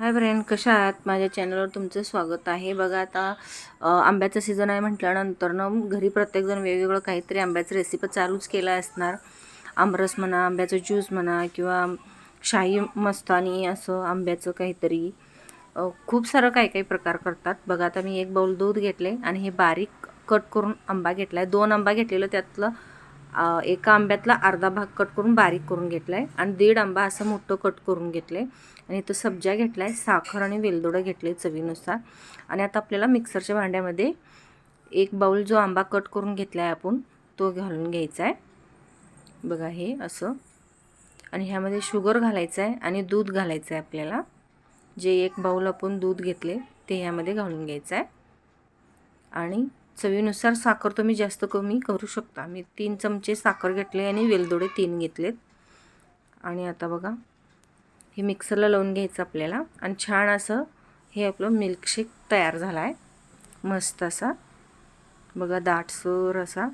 Hi friend कशा आहात? माझ्या चॅनलवर तुमचं स्वागत आहे. बघा आता आंब्याचा आंब्याचं सीझन आहे म्हटल्यानंतर ना घरी प्रत्येकजण वेगवेगळं काहीतरी आंब्याचं रेसिपी चालूच केला असणार. आमरस म्हणा आंब्याचं ज्यूस म्हणा किंवा शाही मस्तानी असं आंब्याचं काहीतरी. खूप सारं काही काही प्रकार करतात. बघा आता मी एक बाउल दूध घेतले आणि हे बारीक कट करून आंबा घेतला आहे दोन आंबा घेतलेलं त्यातलं एका आंब्यातला अर्धा भाग कट करून बारीक करून घेतला आहे आणि दीड आंबा असं मोठं कट करून घेतलं आहे आणि इथं सब्जा घेतला आहे साखर आणि वेलदोडं घेतले चवीनुसार. आणि आता आपल्याला मिक्सरच्या भांड्यामध्ये एक बाउल जो आंबा कट करून घेतला आहे आपण तो घालून घ्यायचा आहे बघा हे असं. आणि ह्यामध्ये शुगर घालायचं आहे आणि दूध घालायचं आहे आपल्याला. जे एक बाऊल आपण दूध घेतले ते ह्यामध्ये घालून घ्यायचं आहे आणि चवीनुसार साखर तुम्ही जास्त कमी करू शकता. मी तीन चमचे साखर घेतले आणि वेलदोडे तीन घेतलेत. आणि आता बघा हे मिक्सरला लावून घ्यायचं आपल्याला. आणि छान असं हे आपलं मिल्कशेक तयार झाला आहे मस्त असा. बघा दाटसर असा.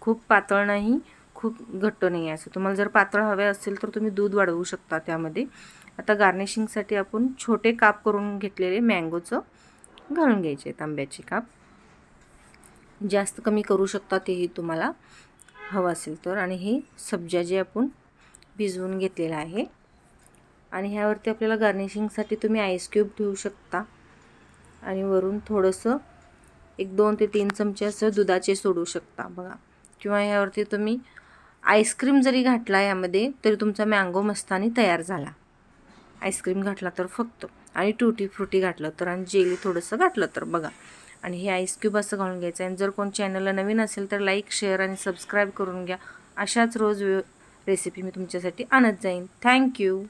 खूप पातळ नाही खूप घट्ट नाही आहे असं. तुम्हाला जर पातळ हवे असेल तर तुम्ही दूध वाढवू शकता त्यामध्ये. आता गार्निशिंगसाठी आपण छोटे काप करून घेतलेले मँगोचं घालून घ्यायचे आहेत आंब्याचे काप. जास्त कमी करू शकता तेही तुम्हाला हवं असेल तर. आणि हे सब्जा जे आपण भिजवून घेतलेलं आहे. आणि ह्यावरती आपल्याला गार्निशिंगसाठी तुम्ही आईस क्यूब ठेवू शकता. आणि वरून थोडंसं एक दोन ते तीन चमचे असं दुधाचे सोडू शकता बघा. किंवा ह्यावरती तुम्ही आईस्क्रीम जरी घातला यामध्ये तरी तुमचा मँगो मस्तानी तयार झाला. आईस्क्रीम घातला तर फक्त. आणि टुटी फ्रुटी घातलं तर. आणि जेली थोडंसं घातलं तर बघा. आणि हे आईस क्यूब असं घालून घ्यायचं आणि जर कोण चॅनलला नवीन असेल तर लाईक शेअर आणि सबस्क्राईब करून घ्या. अशाच रोज रेसिपी मी तुमच्यासाठी आणत जाईन. थँक्यू